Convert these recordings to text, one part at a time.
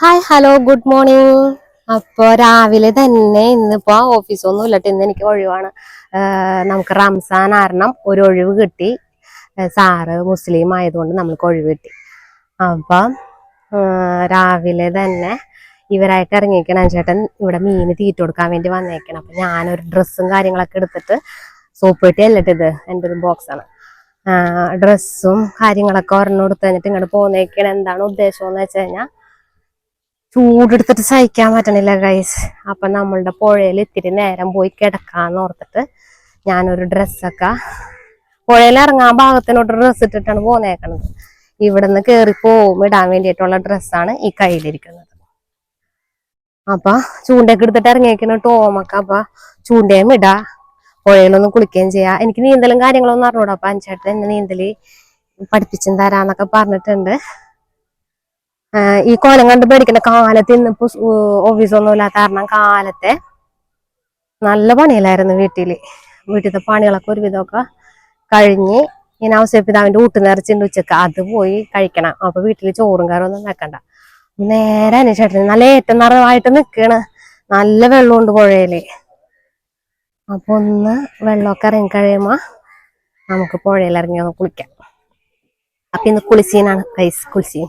Hi hello good morning അപ്പൊ രാവിലെ തന്നെ ഇന്നിപ്പോ ഓഫീസൊന്നും ഇല്ലട്ടെ ഇന്ന് എനിക്ക് ഒഴിവാണ്. നമുക്ക് റംസാൻ കാരണം ഒരു ഒഴിവ് കിട്ടി. സാറ് മുസ്ലിം ആയതുകൊണ്ട് നമ്മൾക്ക് ഒഴിവ് കിട്ടി. അപ്പൊ രാവിലെ തന്നെ ഇവരായിട്ട് ഇറങ്ങിയിരിക്കണം ചേട്ടൻ ഇവിടെ മീൻ തീറ്റ കൊടുക്കാൻ വേണ്ടി വന്നേക്കണം. അപ്പൊ ഞാനൊരു ഡ്രസ്സും കാര്യങ്ങളൊക്കെ എടുത്തിട്ട് സോപ്പ് പെട്ടി അല്ലട്ട് ഇത്. എന്റെ ഒരു ബോക്സാണ് ഡ്രസ്സും കാര്യങ്ങളൊക്കെ ഒരെണ്ണം എടുത്ത് കഴിഞ്ഞിട്ട് ഇങ്ങോട്ട് പോന്നേക്കണം. എന്താണ് ഉദ്ദേശം എന്ന് വെച്ച് കഴിഞ്ഞാൽ ചൂടെടുത്തിട്ട് സഹിക്കാൻ പറ്റണില്ല ഗൈസ് അപ്പൊ നമ്മളുടെ പുഴയിൽ ഇത്തിരി നേരം പോയി കിടക്കാന്ന് ഓർത്തിട്ട് ഞാനൊരു ഡ്രസ്സൊക്കെ പുഴയിൽ ഇറങ്ങാൻ ഭാഗത്തിനോട്ട് ഡ്രസ്സ് ഇട്ടിട്ടാണ് പോന്നേക്കണത്. ഇവിടുന്ന് കേറി പോവും ഇടാൻ വേണ്ടിയിട്ടുള്ള ഡ്രസ്സാണ് ഈ കയ്യിലിരിക്കുന്നത്. അപ്പൊ ചൂണ്ടയൊക്കെ എടുത്തിട്ട് ഇറങ്ങിയേക്കണ ടോമൊക്കെ അപ്പൊ ചൂണ്ടയും ഇടാ പുഴയിലൊന്നും കുളിക്കുകയും ചെയ്യാം. എനിക്ക് നീന്തലും കാര്യങ്ങളൊന്നും അറിഞ്ഞൂടാ അപ്പൊ അഞ്ചേട്ടൻ എന്നെ നീന്തൽ പഠിപ്പിച്ചും തരാന്നൊക്കെ പറഞ്ഞിട്ടുണ്ട്. ഈ കോലം കണ്ട് പേടിക്കണ്ട. കാലത്ത് ഇന്നിപ്പോ ഓഫീസൊന്നും ഇല്ലാത്ത കാരണം കാലത്തെ നല്ല പണിയിലായിരുന്നു വീട്ടിൽ. വീട്ടിലത്തെ പണികളൊക്കെ ഒരുവിധമൊക്കെ കഴിഞ്ഞ് ഔസേപ്പിതാവിന്റെ ഊട്ട് നിറച്ചിണ്ട് ഉച്ചയ്ക്ക്. അത് പോയി കഴിക്കണം. അപ്പൊ വീട്ടിൽ ചോറും കറിയൊന്നും വെക്കണ്ട. നേരെ അന്വേഷിച്ചിട്ട് നല്ല ഏറ്റവും നിറവായിട്ട് നിൽക്കണ് നല്ല വെള്ളമുണ്ട് പുഴയിൽ. അപ്പൊ ഒന്ന് വെള്ളമൊക്കെ ഇറങ്ങി കഴിയുമ്പോ നമുക്ക് പുഴയിൽ ഇറങ്ങി ഒന്ന് കുളിക്കാം. അപ്പൊ ഇന്ന് കുളിസീനാണ് കൈസ് കുളിസീൻ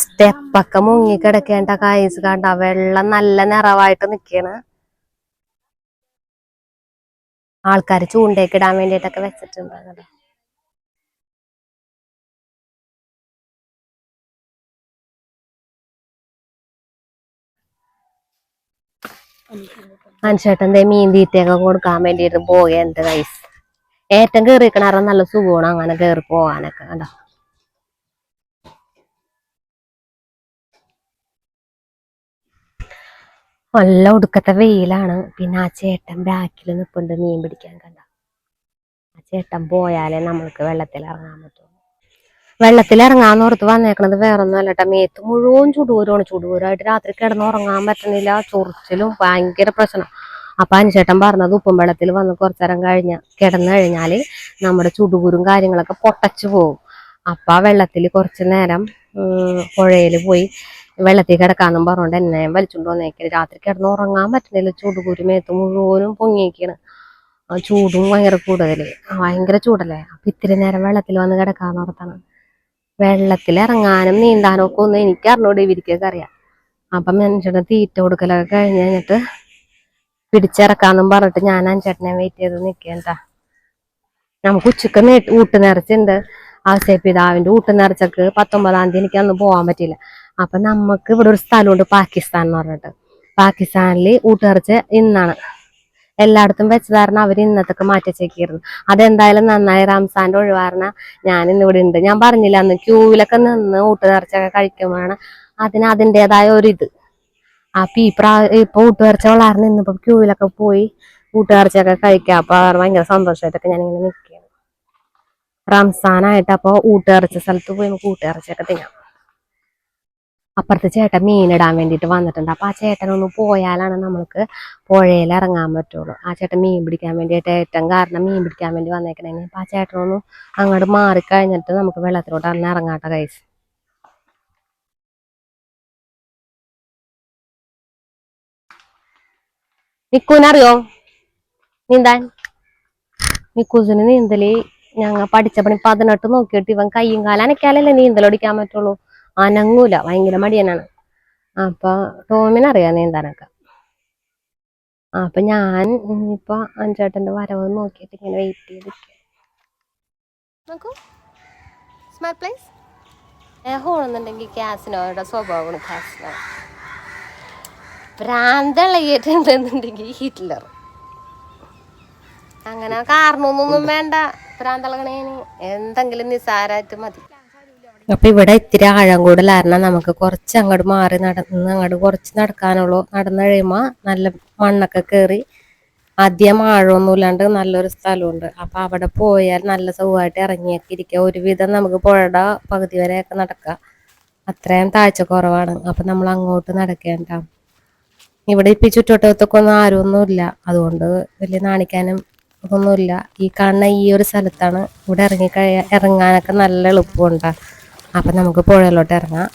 സ്റ്റെപ്പൊക്കെ മുങ്ങി കിടക്കേണ്ട കൈസ് കണ്ട വെള്ളം നല്ല നിറവായിട്ട് നിക്കാണ്. ആൾക്കാർ ചൂണ്ടയൊക്കെ ഇടാൻ വേണ്ടിയിട്ടൊക്കെ വെച്ചിട്ടുണ്ട് കേട്ടോ അനുശേട്ടന്റെ മീൻ തീറ്റയൊക്കെ കൊടുക്കാൻ വേണ്ടിയിട്ട് പോകേണ്ട കൈസ് ഏറ്റവും കയറി കിണറ നല്ല സുഖമാണ് അങ്ങനെ കയറി പോകാനൊക്കെ കണ്ടോ? നല്ല ഒടുക്കത്തെ വെയിലാണ്. പിന്നെ ആ ചേട്ടൻ ബാക്കിൽ നിൽപ്പുണ്ട് മീൻ പിടിക്കാൻ കണ്ട? ആ ചേട്ടൻ പോയാലേ നമ്മൾക്ക് വെള്ളത്തിൽ ഇറങ്ങാൻ പറ്റുള്ളൂ വെള്ളത്തിൽ ഇറങ്ങാന്ന് ഓർത്ത് വന്നേക്കണത് വേറൊന്നും അല്ലട്ടാ മേത്ത് മുഴുവൻ ചുടൂരാണ്. ചുടൂരായിട്ട് രാത്രി കിടന്ന് ഉറങ്ങാൻ പറ്റണില്ല. ചൊറിച്ചിലും ഭയങ്കര പ്രശ്നം. അപ്പൊ അനുചേട്ടൻ പറഞ്ഞത് ഉപ്പും വെള്ളത്തിൽ വന്ന് കുറച്ചേരം കഴിഞ്ഞ കിടന്നു കഴിഞ്ഞാൽ നമ്മുടെ ചുടുകുരും കാര്യങ്ങളൊക്കെ പൊട്ടച്ചു പോകും. അപ്പൊ ആ വെള്ളത്തിൽ കുറച്ചു നേരം പുഴയിൽ പോയി വെള്ളത്തിൽ കിടക്കാന്നും പറഞ്ഞോണ്ട് എന്നെ വലിച്ചുകൊണ്ട് രാത്രി കിടന്ന് ഉറങ്ങാൻ പറ്റുന്നില്ല ചൂട് മേത്ത് മുഴുവനും പൊങ്ങിയേക്കാണ്. ചൂടും ഭയങ്കര കൂടുതൽ. ഭയങ്കര ചൂടല്ലേ? അപ്പൊ ഇത്തിരി നേരം വെള്ളത്തിൽ വന്ന് കിടക്കാന്ന് ഓർത്താണ്. വെള്ളത്തിൽ ഇറങ്ങാനും നീന്താനും ഒക്കെ ഒന്നും എനിക്ക് അറിഞ്ഞൂടെ ഇവരിക്കൊക്കെ അറിയാം. അപ്പൊ മനുഷ്യന്റെ തീറ്റ കൊടുക്കലൊക്കെ കഴിഞ്ഞ് കഴിഞ്ഞിട്ട് പിടിച്ചിറക്കാന്നും പറഞ്ഞിട്ട് ഞാൻ അഞ്ചേട്ടനെ വെയിറ്റ് ചെയ്ത് നിൽക്കേണ്ട നമുക്ക് ഉച്ചയ്ക്ക് നീട്ട് ഊട്ട് നിറച്ചുണ്ട്. ആസേ പിതാവിന്റെ ഊട്ട് നിറച്ചക്ക് പത്തൊമ്പതാം തീയതി എനിക്ക് അന്ന് പോകാൻ പറ്റില്ല അപ്പൊ നമുക്ക് ഇവിടെ ഒരു സ്ഥലമുണ്ട് പാകിസ്ഥാൻ എന്ന് പറഞ്ഞിട്ട്. പാകിസ്ഥാനിൽ ഊട്ടുനേർച്ച ഇന്നാണ്. എല്ലായിടത്തും വെച്ച് കാരണം അവർ ഇന്നത്തൊക്കെ മാറ്റി വെച്ചേക്കായിരുന്നു. അതെന്തായാലും നന്നായി റംസാന്റെ ഒഴിവാരണ ഞാൻ ഇന്ന് ഇവിടെ ഉണ്ട്. ഞാൻ പറഞ്ഞില്ല അന്ന് ക്യൂവിലൊക്കെ നിന്ന് ഒക്കെ കഴിക്കുമ്പോഴാണ് അതിന് അതിന്റെതായ ഒരു ഇത്. അപ്പൊ ഈ പ്രാ ഇപ്പൊ ഊട്ടുനേർച്ച വളർന്ന് ഇന്നിപ്പോ ക്യൂവിലൊക്കെ പോയി ഒക്കെ കഴിക്കാം. അപ്പൊ ഭയങ്കര സന്തോഷമായിട്ടൊക്കെ ഞാനിങ്ങനെ നിൽക്കുകയാണ്. റംസാനായിട്ട് അപ്പൊ ഊട്ടുനേർച്ച സ്ഥലത്ത് പോയി നമുക്ക് ഊട്ടുനേർച്ചയൊക്കെ തിന്നാം. അപ്പുറത്ത് ചേട്ടൻ മീനിടാൻ വേണ്ടിയിട്ട് വന്നിട്ടുണ്ട്. അപ്പം ആ ചേട്ടനൊന്ന് പോയാലാണ് നമ്മൾക്ക് പുഴയിൽ ഇറങ്ങാൻ പറ്റുള്ളൂ. ആ ചേട്ടൻ മീൻ പിടിക്കാൻ വേണ്ടിയിട്ട് ഏറ്റവും കാരണം മീൻ പിടിക്കാൻ വേണ്ടി വന്നേക്കണെങ്കിൽ അപ്പം ആ ചേട്ടനൊന്ന് അങ്ങോട്ട് മാറിക്കഴിഞ്ഞിട്ട് നമുക്ക് വെള്ളത്തിലോട്ട് അന്ന് ഇറങ്ങാട്ട കൈസ് നിക്കൂനറിയോ? നീന്താൻ? നിക്കൂസിന് നീന്തൽ ഞങ്ങൾ പഠിച്ച പണി പതിനെട്ട് നോക്കിയിട്ട് ഇവൻ കയ്യും കാലം അനക്കാലല്ലേ നീന്തലൊടിക്കാൻ പറ്റുള്ളൂ. അനങ്ങൂല ഭയങ്കര മടിയനാണ്. അപ്പൊ ടോമിനറിയാം നീന്താനൊക്കെ അപ്പൊ ഞാൻ ഇനിയിപ്പൊ അഞ്ചേട്ടന്റെ വരവ് നോക്കിയിട്ട് ഇങ്ങനെ വെയിറ്റ് ചെയ്ത് നോക്കൂ. സ്മാർട്ട് പ്ലേസ് ക്യാസിനോയുടെ സ്വഭാവമാണ് ക്യാസിനോ ഭ്രാന്തളകിയിട്ടുണ്ടെന്നുണ്ടെങ്കിൽ ഹിറ്റ്ലർ. അങ്ങനെ കാരണമൊന്നും വേണ്ട. ഭ്രാന്തളകണേന് എന്തെങ്കിലും നിസാരായിട്ട് മതി. അപ്പൊ ഇവിടെ ഇത്തിരി ആഴം കൂടുതലായിരുന്നു നമുക്ക് കുറച്ച് അങ്ങോട്ട് മാറി നടന്ന് അങ്ങോട്ട് കുറച്ച് നടക്കാനുള്ളൂ. നടന്നു കഴിയുമ്പോ നല്ല മണ്ണൊക്കെ കയറി അധികം ആഴമൊന്നും ഇല്ലാണ്ട് നല്ലൊരു സ്ഥലമുണ്ട്. അപ്പൊ അവിടെ പോയാൽ നല്ല സുഖമായിട്ട് ഇറങ്ങിയൊക്കെ ഇരിക്കുക ഒരുവിധം നമുക്ക് പുഴയുടെ പകുതി വരെയൊക്കെ നടക്കാം. അത്രയും താഴ്ച കുറവാണ് അപ്പൊ നമ്മൾ അങ്ങോട്ട് നടക്കേണ്ട. ഇവിടെ ഇപ്പൊ ചുറ്റോട്ടത്തൊക്കെ ഒന്നും ആരും ഒന്നുമില്ല അതുകൊണ്ട് വലിയ നാണിക്കാനും ഒന്നുമില്ല ഈ കാണുന്ന ഈ ഒരു സ്ഥലത്താണ് ഇവിടെ ഇറങ്ങി കഴിയാ ഇറങ്ങാനൊക്കെ നല്ല എളുപ്പമുണ്ടാ. അപ്പൊ നമുക്ക് പുഴയിലോട്ട് ഇറങ്ങാം.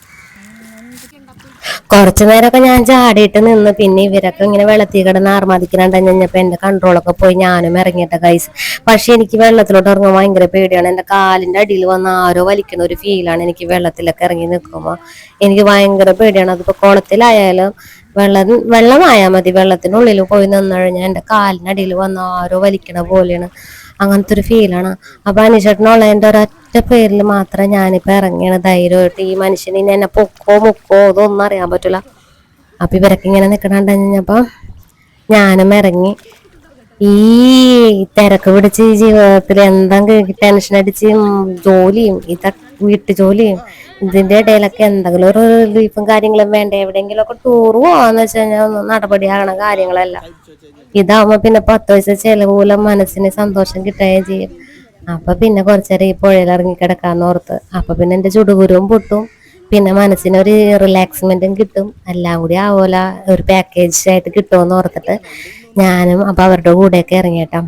കുറച്ചു നേരമൊക്കെ ഞാൻ ചാടിയിട്ട് നിന്ന് പിന്നെ ഇവരൊക്കെ ഇങ്ങനെ വെള്ളത്തിൽ കിടന്ന് ആർമാദിക്കണുണ്ട് കഴിഞ്ഞപ്പോൾ എന്റെ കൺട്രോളൊക്കെ പോയി ഞാനും ഇറങ്ങിയിട്ട കൈസ് പക്ഷെ എനിക്ക് വെള്ളത്തിലോട്ട് ഇറങ്ങാൻ ഭയങ്കര പേടിയാണ്. എന്റെ കാലിന്റെ അടിയിൽ വന്ന് ആരോ വലിക്കുന്ന ഒരു ഫീലാണ് എനിക്ക് വെള്ളത്തിലൊക്കെ ഇറങ്ങി നിൽക്കുമ്പോൾ എനിക്ക് ഭയങ്കര പേടിയാണ്. അതിപ്പോ കുളത്തിലായാലും വെള്ളം വെള്ളമായാൽ മതി. വെള്ളത്തിനുള്ളിൽ പോയി നിന്ന് കഴിഞ്ഞാൽ എന്റെ അടിയിൽ വന്ന് ആരോ വലിക്കണ പോലെയാണ്. അങ്ങനത്തെ ഒരു ഫീലാണ് അപ്പൊ അനിച്ചേട്ടനുള്ളതിന്റെ ഒരൊറ്റ പേരിൽ മാത്രമേ ഞാനിപ്പോ ഇറങ്ങിയാണ് ധൈര്യമായിട്ട് ഈ മനുഷ്യന് ഇനി എന്നെ പൊക്കോ മുക്കോ ഇതൊന്നും അറിയാൻ പറ്റൂല. അപ്പൊ ഇവരൊക്കെ ഇങ്ങനെ നിക്കണ കഴിഞ്ഞപ്പോ ഞാനും ഇറങ്ങി. ഈ തിരക്ക് പിടിച്ച് ജീവിതത്തിൽ എന്താ ടെൻഷൻ അടിച്ച് ജോലിയും ഈ ത- വീട്ടു ജോലിയും ഇതിന്റെ ഇടയിലൊക്കെ എന്തെങ്കിലും ഒരു റിലീഫും കാര്യങ്ങളും വേണ്ട? എവിടെയെങ്കിലും ഒക്കെ ടൂർ പോവാന്ന് വെച്ച് കഴിഞ്ഞാൽ ഒന്നും നടപടിയാകണ കാര്യങ്ങളല്ല. ഇതാവുമ്പോ പിന്നെ പത്ത് പൈസ ചെലവൂല മനസ്സിന് സന്തോഷം കിട്ടുകയും ചെയ്യും. അപ്പൊ പിന്നെ കുറച്ചേരം ഈ പുഴയിൽ ഇറങ്ങി കിടക്കാന്ന് ഓർത്ത്. അപ്പൊ പിന്നെ എന്റെ ചുടുകുരുവും പൊട്ടും. പിന്നെ മനസ്സിനൊരു റിലാക്സ്മെന്റും കിട്ടും. എല്ലാം കൂടി ആവോല. ഒരു പാക്കേജ് ആയിട്ട് കിട്ടുമെന്ന് ഓർത്തിട്ട് ഞാനും അപ്പൊ അവരുടെ കൂടെയൊക്കെ ഇറങ്ങിയേട്ടാ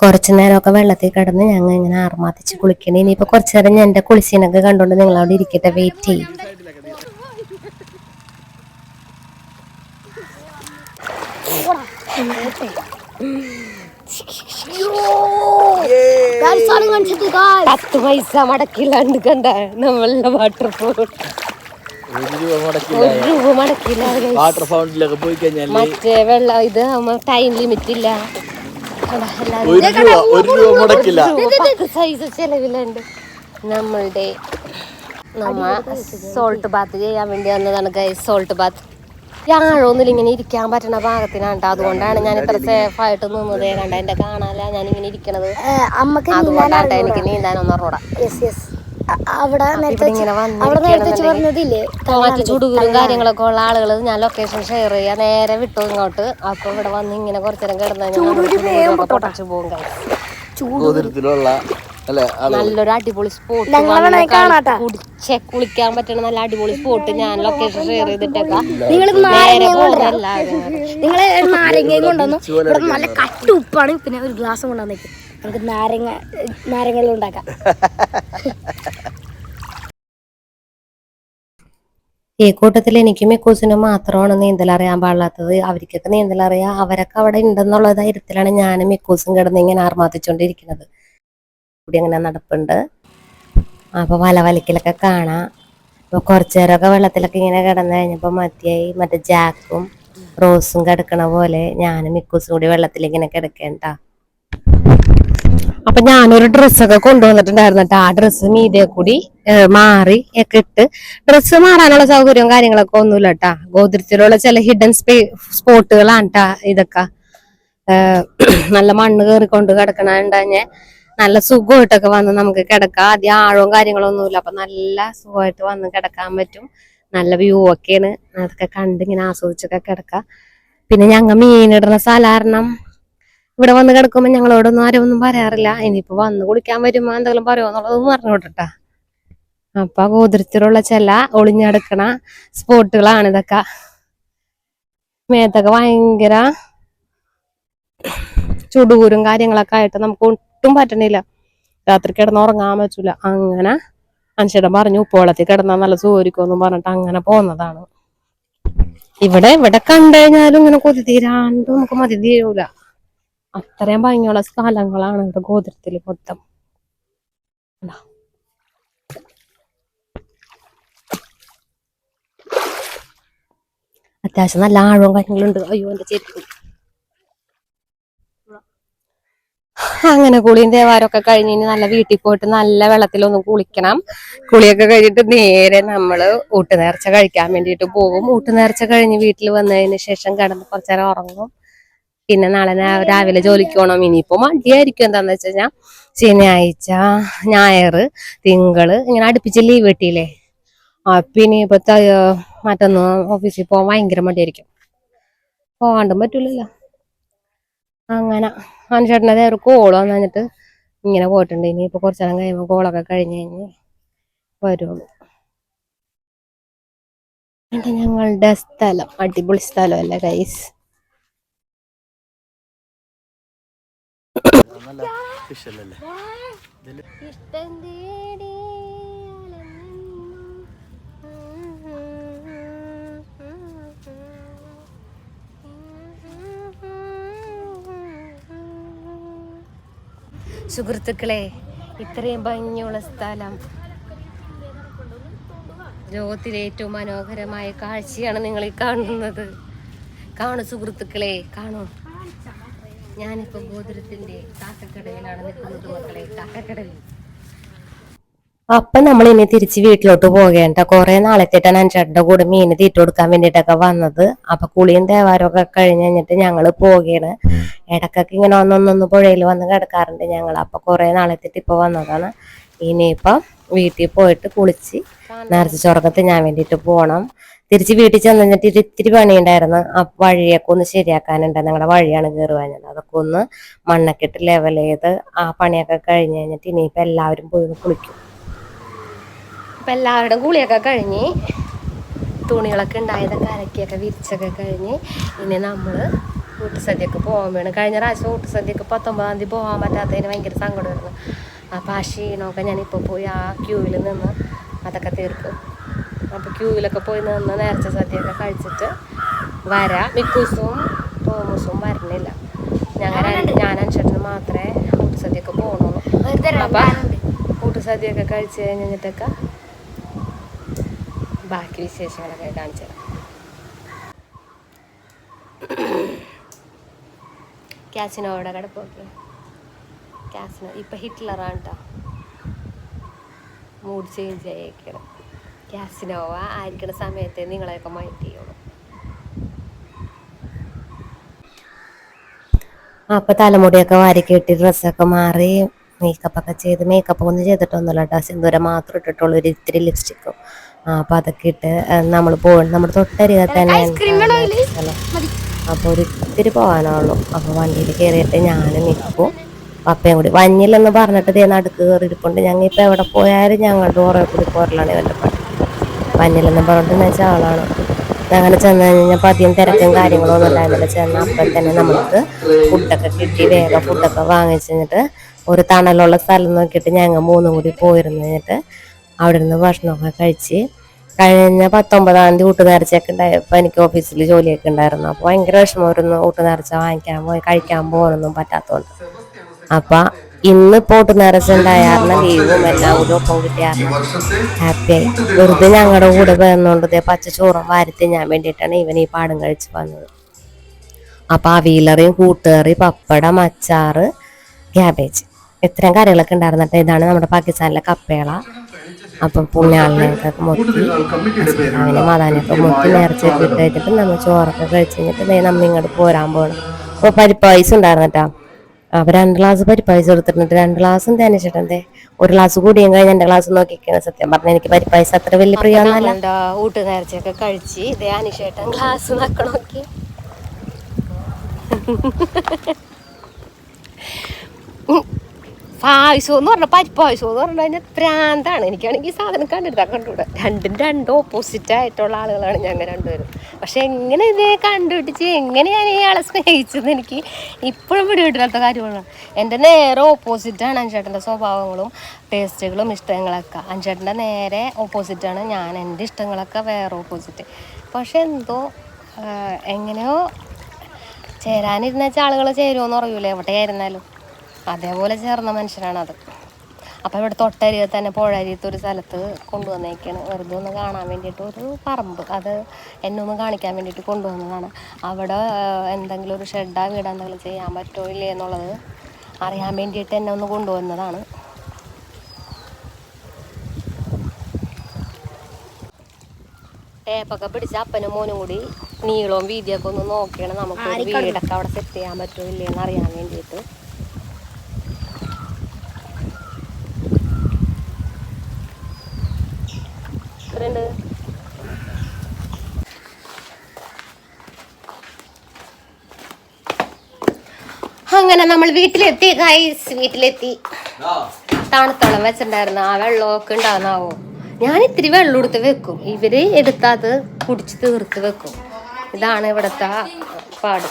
കുറച്ചു നേരമൊക്കെ വെള്ളത്തിൽ കിടന്ന് ഞങ്ങൾ ഇങ്ങനെ ആർമാതിച്ച് കുളിക്കണേ. ഇനിയിപ്പോ കുറച്ചു നേരം ഞാൻ എന്റെ കുളിസീനൊക്കെ കണ്ടോണ്ട് നിങ്ങൾ അവിടെ ഇരിക്കട്ടെ വെയിറ്റ് ചെയ്യും. പത്ത് പൈസ മടക്കില്ലാണ്ട് കണ്ട നമ്മളുടെ വാട്ടർഫോൾ വാട്ടർ ഫൗണ്ടിലൊക്കെ പോയി കഴിഞ്ഞാൽ മറ്റേ വെള്ളം ഇത് ടൈം ലിമിറ്റ് ഇല്ല. ഒരു രൂപ മുടക്കില്ല. പത്ത് സൈസ് ചെലവിലുണ്ട്. നമ്മളുടെ നമ്മ സോൾട്ട് ബാത്ത് ചെയ്യാൻ വേണ്ടി വന്നതാണ് ഗൈ സോൾട്ട് ബാത്ത് ആഴമൊന്നുമില്ല ഇങ്ങനെ ഇരിക്കാൻ പറ്റണ പാകത്തിനാണ്. അതുകൊണ്ടാണ് ഞാൻ ഇത്ര സേഫ് ആയിട്ട് നിന്നത്. കണ്ട എന്റെ കാണാല ഞാൻ ഇങ്ങനെ ഇരിക്കണത് അമ്മയ്ക്ക് അതുകൊണ്ടാണ് എനിക്ക് നീന്താനൊന്നും അറിഞ്ഞൂടാ. യെസ് യെസ് അവിടെ അവിടെ നേരത്തെ പറഞ്ഞതില്ലേ? മറ്റു ചുടുകുരും കാര്യങ്ങളൊക്കെ ഉള്ള ആളുകൾ ഞാൻ ലൊക്കേഷൻ ഷെയർ ചെയ്യാ. നേരെ വിട്ടു ഇങ്ങോട്ട്. അപ്പൊ ഇവിടെ വന്ന് ഇങ്ങനെ കുറച്ചേരം കിടന്നു പൊട്ടച്ചു പോകും നല്ലൊരു അടിപൊളി സ്പോട്ട് കാണാട്ടാ. കുളിക്കാൻ പറ്റണ നല്ല അടിപൊളി സ്പോട്ട് ഞാൻ ലൊക്കേഷൻ ഷെയർ ചെയ്തിട്ടേക്കാം. നേരെ നിങ്ങൾ നാരങ്ങയും കൊണ്ടുവന്നു. ഇവിടെ നല്ല കട്ട ഉപ്പാണ്. പിന്നെ ഒരു ഗ്ലാസ് കൊണ്ടുവന്നേക്ക്. നമുക്ക് നാരങ്ങ നാരങ്ങളും ഉണ്ടാക്കാം. ഈ കൂട്ടത്തിൽ എനിക്കും മിക്കൂസിനും മാത്രമാണ് നീന്തൽ അറിയാൻ പാടില്ലാത്തത്. അവർക്കൊക്കെ നീന്തൽ അറിയാം. അവരൊക്കെ അവിടെ ഉണ്ടെന്നുള്ള ധൈര്യത്തിലാണ് ഞാനും മിക്കൂസും കിടന്ന് ഇങ്ങനെ ആർമാത്തിച്ചോണ്ടിരിക്കുന്നത് കൂടി അങ്ങനെ നടപ്പുണ്ട്. അപ്പൊ വല വലിക്കലൊക്കെ കാണാം. അപ്പൊ കുറച്ചു നേരമൊക്കെ വെള്ളത്തിലൊക്കെ ഇങ്ങനെ കിടന്നു കഴിഞ്ഞപ്പോ മതിയായി. മറ്റേ ജാക്കും റോസും കിടക്കണ പോലെ ഞാനും മിക്കൂസും കൂടി വെള്ളത്തിൽ ഇങ്ങനെ കിടക്കേണ്ട. അപ്പൊ ഞാനൊരു ഡ്രസ്സൊക്കെ കൊണ്ടുവന്നിട്ടുണ്ടായിരുന്നു കേട്ടോ ആ ഡ്രസ്സ് മീതെ കൂടി മാറി ഒക്കെ ഇട്ട്. ഡ്രസ്സ് മാറാനുള്ള സൗകര്യവും കാര്യങ്ങളൊക്കെ ഒന്നുമില്ല കേട്ടാ ഗോത്രത്തിലുള്ള ചില ഹിഡൻ സ്പേ സ്പോട്ടുകളാണ് ഇതൊക്കെ. നല്ല മണ്ണ് കയറിക്കൊണ്ട് കിടക്കണുണ്ടഞ്ഞ് നല്ല സുഖമായിട്ടൊക്കെ വന്ന് നമുക്ക് കിടക്കാം. ആദ്യം ആഴവും കാര്യങ്ങളൊന്നുമില്ല. അപ്പൊ നല്ല സുഖമായിട്ട് വന്ന് കിടക്കാൻ പറ്റും. നല്ല വ്യൂ ഒക്കെയാണ്. അതൊക്കെ കണ്ട് ഇങ്ങനെ ആസ്വദിച്ചൊക്കെ കിടക്കാം. പിന്നെ ഞങ്ങൾ മീനിടുന്ന സ്ഥലം കാരണം ഇവിടെ വന്ന് കിടക്കുമ്പോ ഞങ്ങളോടൊന്നും ആരും ഒന്നും പറയാറില്ല. ഇനിയിപ്പോ വന്ന് കുളിക്കാൻ വരുമ്പോ എന്തെങ്കിലും പറയുമോന്നുള്ളതൊന്നും പറഞ്ഞു വിട്ടട്ടാ അപ്പൊ ഗോത്രത്തിലുള്ള ചില ഒളിഞ്ഞടക്കണ സ്പോട്ടുകളാണ് ഇതൊക്കെ. മേത്തൊക്കെ ഭയങ്കര ചുടുകൂരും കാര്യങ്ങളൊക്കെ ആയിട്ട് നമുക്ക് ഒട്ടും പറ്റണില്ല. രാത്രി കിടന്ന് ഉറങ്ങാൻ പറ്റൂല. അങ്ങനെ മനുഷ്യടം പറഞ്ഞു ഉപ്പോളത്തിൽ കിടന്നാൽ നല്ല സൂര്യക്കൊന്നും പറഞ്ഞിട്ട് അങ്ങനെ പോന്നതാണ്. ഇവിടെ ഇവിടെ കണ്ടു കഴിഞ്ഞാലും ഇങ്ങനെ കൊതി തീരാണ്ട് നമുക്ക് മതി തീരൂല. അത്രയും ഭംഗിയുള്ള സ്ഥലങ്ങളാണ് ഇവിടെ ഗോത്രത്തിൽ മൊത്തം? അത്യാവശ്യം നല്ല ആഴവും കാര്യങ്ങളുണ്ട്. അയ്യോ എന്റെ ചെരുപ്പ്. അങ്ങനെ കുളിയും ദേവാരമൊക്കെ കഴിഞ്ഞ് നല്ല വീട്ടിൽ പോയിട്ട് നല്ല വെള്ളത്തിലൊന്ന് കുളിക്കണം. കുളിയൊക്കെ കഴിഞ്ഞിട്ട് നേരെ നമ്മൾ ഊട്ടുനേർച്ച കഴിക്കാൻ വേണ്ടിയിട്ട് പോകും. ഊട്ടുനേർച്ച കഴിഞ്ഞ് വീട്ടിൽ വന്നതിന് ശേഷം കിടന്ന് കുറച്ചേരം ഉറങ്ങും. പിന്നെ നാളെ രാവിലെ ജോലിക്ക് പോകണം ഇനിയിപ്പോ മടിയായിരിക്കും എന്താന്ന് വെച്ച് കഴിഞ്ഞാൽ ശനിയാഴ്ച ഞായർ തിങ്കൾ ഇങ്ങനെ അടുപ്പിച്ച് ലീവ് കിട്ടിയില്ലേ? അപ്പൊ ഇനിയിപ്പോ മറ്റൊന്ന് ഓഫീസിൽ പോകാൻ ഭയങ്കര മടിയായിരിക്കും. പോകാണ്ടും പറ്റൂലല്ലോ. അങ്ങനെ അനുഷേട്ടനെ ഒരു കോൾ വന്നിട്ട് ഇങ്ങനെ പോയിട്ടുണ്ട്. ഇനിയിപ്പോ കുറച്ചു നേരം കഴിയുമ്പോൾ കോളൊക്കെ കഴിഞ്ഞ് കഴിഞ്ഞ് വരുള്ളൂ. ഞങ്ങളുടെ സ്ഥലം അടിപൊളി സ്ഥലമല്ലേ ഗൈസ് നല്ല ഫിഷ് അല്ലല്ലേ ഇഷ്ടം തേടി സുഹൃത്തുക്കളെ ഇത്രയും ഭംഗിയുള്ള സ്ഥലം. ലോകത്തിലെ ഏറ്റവും മനോഹരമായ കാഴ്ചയാണ് നിങ്ങൾ കാണുന്നത്. കാണു സുഹൃത്തുക്കളെ കാണൂ. ഞാനിപ്പോ ഗോപുരത്തിന്റെ കാക്കക്കടയിലാണ് നിൽക്കുന്നത് മക്കളെ കാക്കക്കടലിൽ അപ്പൊ നമ്മൾ ഇനി തിരിച്ച് വീട്ടിലോട്ട് പോകേണ്ട. കുറെ നാളെത്തിയിട്ടാണ് ചേട്ടന്റെ കൂടെ മീൻ തീറ്റ കൊടുക്കാൻ വേണ്ടിട്ടൊക്കെ വന്നത്. അപ്പൊ കുളിയും തേവാരും ഒക്കെ കഴിഞ്ഞ് കഴിഞ്ഞിട്ട് ഞങ്ങൾ പോവുകയാണ് ഇടക്കൊക്കെ ഇങ്ങനെ ഒന്നൊന്നൊന്ന് പുഴയിൽ വന്ന് കിടക്കാറുണ്ട് ഞങ്ങൾ അപ്പൊ കുറെ നാളെത്തിട്ട് ഇപ്പൊ വന്നതാണ്. ഇനിയിപ്പം വീട്ടിൽ പോയിട്ട് കുളിച്ച് നിറച്ച് ചൊറക്ക ഞാൻ വേണ്ടിയിട്ട് പോകണം തിരിച്ച് വീട്ടിൽ ചെന്ന് കഴിഞ്ഞിട്ട് ഇത്തിരി ഇത്തിരി പണിയുണ്ടായിരുന്നു. ആ വഴിയൊക്കെ ഒന്ന് ശരിയാക്കാനുണ്ട്. ഞങ്ങളുടെ വഴിയാണ് കയറി വാങ്ങുന്നത് അതൊക്കെ ഒന്ന് മണ്ണൊക്കെ ഇട്ട് ലെവൽ ചെയ്ത് ആ പണിയൊക്കെ കഴിഞ്ഞ് കഴിഞ്ഞിട്ട് ഇനിയിപ്പോൾ എല്ലാവരും പോയി കുളിക്കും. അപ്പം എല്ലാവരുടെയും കുളിയൊക്കെ കഴിഞ്ഞ് തുണികളൊക്കെ ഉണ്ടായതൊക്കെ അരക്കിയൊക്കെ വിരിച്ചൊക്കെ കഴിഞ്ഞ് ഇനി നമ്മൾ ഊട്ടുസദ്യക്ക് പോകാൻ വേണം. കഴിഞ്ഞ പ്രാവശ്യം ഊട്ടുസദ്യക്ക് പത്തൊമ്പതാം തീയതി പോകാൻ പറ്റാത്തതിന് ഭയങ്കര സങ്കടമായിരുന്നു. അപ്പോൾ ആ ക്ഷീണമൊക്കെ ഞാനിപ്പോൾ പോയി ആ ക്യൂവിൽ നിന്ന് അതൊക്കെ തീർക്കും. അപ്പോൾ ക്യൂവിലൊക്കെ പോയി നിന്ന് നേർച്ച സദ്യയൊക്കെ കഴിച്ചിട്ട് വരാം. മിക്കൂസും തോമസും വരണില്ല. ഞങ്ങൾ ഞാൻ ചേട്ടന് മാത്രമേ കൂട്ടുസദ്യയൊക്കെ പോകണുള്ളൂ അപ്പം. കൂട്ടുസദ്യയൊക്കെ കഴിച്ച് കഴിഞ്ഞിട്ടൊക്കെ ബാക്കി വിശേഷങ്ങളൊക്കെ കാണിച്ചു തരാം. ക്യാസിനോയുടെ കിടപ്പൊക്കെ ക്യാസിനോ ഇപ്പൊ ഹിറ്റ്ലറാണ് കേട്ടോ മൂഡ് ചേഞ്ച് ആയിരിക്കണം ക്യാസിനോവ ആയിരിക്കണ സമയത്ത് നിങ്ങളെയൊക്കെ മൈൻഡ് ചെയ്യുള്ളൂ അപ്പോൾ തലമുടിയൊക്കെ വാരി കെട്ടി ഡ്രസ്സൊക്കെ മാറി മേക്കപ്പ് ഒക്കെ ചെയ്ത് മേക്കപ്പ് ഒന്നും ചെയ്തിട്ടൊന്നുമില്ല കേട്ടോ സിന്ദൂരം മാത്രം ഇട്ടിട്ടുള്ളൂ ഒരു ഇത്തിരി ലിപ്സ്റ്റിക്കും അപ്പോൾ അതൊക്കെ ഇട്ട് നമ്മൾ പോകണം നമ്മുടെ തൊട്ടരികെ തന്നെ അപ്പോൾ അപ്പൊ ഒരു ഇത്തിരി പോകാനുള്ളൂ അപ്പോൾ വണ്ടിയിൽ കയറിയിട്ട് ഞാനും നിൽക്കും. പപ്പയും കൂടി വഞ്ഞില്ലെന്ന് പറഞ്ഞിട്ട് ദേ നടുക്ക് കയറിയിരിപ്പുണ്ട് ഞങ്ങൾ ഇപ്പോൾ എവിടെ പോയാലും ഞങ്ങളുടെ ഓരോ കൂടി പോരലാണ് ഇവന്റെ വഞ്ഞില്ലെന്ന് പറഞ്ഞിട്ട് വെച്ചാൽ ആളാണ് അങ്ങനെ ചെന്ന് കഴിഞ്ഞപ്പോൾ അധികം തിരക്കും കാര്യങ്ങളൊന്നും ഉണ്ടായിരുന്നില്ല. ചെന്ന് അപ്പം തന്നെ നമുക്ക് ഫുഡൊക്കെ കിട്ടി. വേഗം ഫുഡൊക്കെ വാങ്ങിച്ചിട്ട് ഒരു തണലുള്ള സ്ഥലം നോക്കിയിട്ട് ഞങ്ങൾ മൂന്നും കൂടി പോയിരുന്നു കഴിഞ്ഞിട്ട് അവിടെ നിന്ന് ഭക്ഷണമൊക്കെ കഴിച്ച് കഴിഞ്ഞ പത്തൊമ്പതാം തീയതി ഊട്ടുനേർച്ചയൊക്കെ ഉണ്ടായപ്പോൾ എനിക്ക് ഓഫീസിൽ ജോലിയൊക്കെ ഉണ്ടായിരുന്നു. അപ്പോൾ ഭയങ്കര വിഷമമായിരുന്നു ഊട്ടുനേർച്ച വാങ്ങിക്കാൻ പോയി കഴിക്കാൻ പോകാനൊന്നും പറ്റാത്തതുകൊണ്ട്. അപ്പം ഇന്ന് പോട്ട് നിറച്ചുണ്ടായ കാരണം ലീവും എല്ലാം ഒരു ഒപ്പം കിട്ടിയായിരുന്നു ഹാപ്പിയായി വെറുതെ ഞങ്ങളുടെ കൂടെ വന്നുകൊണ്ട് ഇതേ പച്ചച്ചോറും വാരത്തി ഞാൻ വേണ്ടിയിട്ടാണ് ഇവൻ ഈ പാടം കഴിച്ച് വന്നത്. അപ്പം അവിയലറിയും കൂട്ടുകറി പപ്പടം അച്ചാറ് ക്യാബേജ്. ഇത്രയും കറികളൊക്കെ ഉണ്ടായിരുന്നിട്ട് ഇതാണ് നമ്മുടെ പാകിസ്ഥാനിലെ കപ്പേള. അപ്പം പുണ്യാളിനെയൊക്കെ മുത്തി അങ്ങനെ മാതാനൊക്കെ മുത്തി നേർച്ച ഇട്ട് കഴിഞ്ഞിട്ട് നമ്മൾ ചോറൊക്കെ കഴിച്ച് കഴിഞ്ഞിട്ട് നമ്മൾ ഇങ്ങോട്ട് പോരാൻ പോകണം അപ്പോൾ പരിപ്പായസം ഉണ്ടായിരുന്നിട്ടാ അപ്പൊ രണ്ട് ഗ്ലാസ് പരിപ്പായസം എടുത്തിട്ടുണ്ട് രണ്ട് ഗ്ലാസും തേനിച്ചിട്ടുണ്ട് ഒരു ഗ്ലാസ് കൂടിയും കഴിഞ്ഞ് എന്റെ ഗ്ലാസ് നോക്കിക്കാണ് സത്യം പറഞ്ഞ എനിക്ക് പരിപ്പായസം അത്ര വലിയ പ്രിയമല്ല ഊട്ട് നേർച്ചയൊക്കെ കഴിച്ച് ഇതേ അനിഷേട്ടൻ ഗ്ലാസ് നക്കണോക്കി പായസം എന്ന് പറഞ്ഞ പരിപ്പായസം എന്ന് പറഞ്ഞു കഴിഞ്ഞാൽ പ്രാന്താണ്. എനിക്കാണെങ്കിൽ ഈ സാധനം കണ്ടിട്ട് കണ്ടുകൂടെ രണ്ടും രണ്ടും ഓപ്പോസിറ്റ് ആയിട്ടുള്ള ആളുകളാണ് ഞങ്ങൾ രണ്ടുപേരും. പക്ഷെ എങ്ങനെ ഇതേ കണ്ടുപിടിച്ച് എങ്ങനെയാണ് ഇയാളെ സ്നേഹിച്ചത് എനിക്ക് ഇപ്പോഴും പിടികിട്ടില്ലാത്ത കാര്യമാണ്. എന്റെ നേരെ ഓപ്പോസിറ്റാണ് അഞ്ചേട്ടന്റെ സ്വഭാവങ്ങളും ടേസ്റ്റുകളും ഇഷ്ടങ്ങളൊക്കെ. അഞ്ചേട്ടന്റെ നേരെ ഓപ്പോസിറ്റാണ് ഞാൻ എന്റെ ഇഷ്ടങ്ങളൊക്കെ വേറെ ഓപ്പോസിറ്റ് പക്ഷെ എന്തോ എങ്ങനെയോ ചേരാനിരുന്ന ആളുകൾ ചേരുമെന്ന് എവിടെ എവിടെയായിരുന്നാലും. അതേപോലെ ചേർന്ന മനുഷ്യനാണത് അപ്പോൾ ഇവിടെ തൊട്ടരികെ തന്നെ പുഴരിയത്ത് ഒരു സ്ഥലത്ത് കൊണ്ടുവന്നേക്കാണ്. വെറുതെ ഒന്ന് കാണാൻ വേണ്ടിയിട്ട് ഒരു പറമ്പ്. അത് എന്നെ ഒന്ന് കാണിക്കാൻ വേണ്ടിയിട്ട് കൊണ്ടുവന്നതാണ്. അവിടെ എന്തെങ്കിലും ഒരു ഷെഡാ വീടാ എന്തെങ്കിലും ചെയ്യാൻ പറ്റുമോ ഇല്ലേ എന്നുള്ളത് അറിയാൻ വേണ്ടിയിട്ട് എന്നെ ഒന്ന് കൊണ്ടുവന്നതാണ്. ടേപ്പൊക്കെ പിടിച്ച അപ്പനും മോനും കൂടി നീളവും വീതിയൊക്കെ ഒന്ന് നോക്കിയാണ് നമുക്ക് വീടൊക്കെ അവിടെ സെറ്റ് ചെയ്യാൻ പറ്റുമോ ഇല്ലയെന്ന് അറിയാൻ വേണ്ടിയിട്ട്. എത്രയുണ്ട്? അങ്ങനെ നമ്മൾ വീട്ടിലെത്തി ഗൈസ് വീട്ടിലെത്തി. തണുത്തോളം വെച്ചിട്ടുണ്ടായിരുന്നു. ആ വെള്ളമൊക്കെ ഉണ്ടാവുന്നാവോ? ഞാൻ ഇത്തിരി വെള്ളം എടുത്ത് വെക്കും. ഇവർ എടുത്താത് കുടിച്ച് തീർത്ത് വെക്കും. ഇതാണ് ഇവിടുത്തെ പാട്.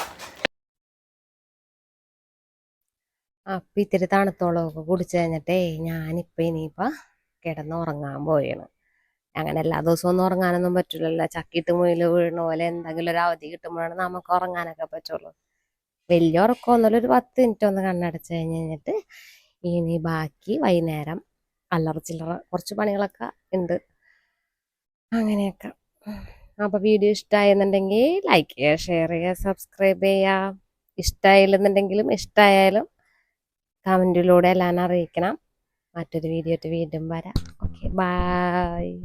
അപ്പൊ ഇത്തിരി തണുത്തോളമൊക്കെ കുടിച്ചു കഴിഞ്ഞിട്ടേ ഞാനിപ്പോ ഇനിയിപ്പ കിടന്നുറങ്ങാൻ പോയാണ് അങ്ങനെ എല്ലാ ദിവസവും ഒന്നും ഉറങ്ങാനൊന്നും പറ്റില്ലല്ലോ. ചക്കിട്ട് മുയിൽ വീഴണ പോലെ എന്തെങ്കിലും ഒരു അവധി കിട്ടുമ്പോഴാണ് നമുക്ക് ഉറങ്ങാനൊക്കെ പറ്റുള്ളൂ. വലിയ ഉറക്കമൊന്നുമില്ല ഒരു പത്ത് മിനിറ്റ് ഒന്ന് കണ്ണടച്ച് കഴിഞ്ഞ് കഴിഞ്ഞിട്ട് ഇനി ബാക്കി വൈകുന്നേരം അല്ലറ ചില്ലറ കുറച്ച് പണികളൊക്കെ ഉണ്ട്. അങ്ങനെയൊക്കെ. അപ്പോൾ വീഡിയോ ഇഷ്ടമായെന്നുണ്ടെങ്കിൽ ലൈക്ക് ചെയ്യുക ഷെയർ ചെയ്യുക സബ്സ്ക്രൈബ് ചെയ്യുക. ഇഷ്ടമായില്ലെന്നുണ്ടെങ്കിലും ഇഷ്ടമായാലും കമന്റിലൂടെ എല്ലാം അറിയിക്കണം. മറ്റൊരു വീഡിയോ വീണ്ടും വരാം. bye.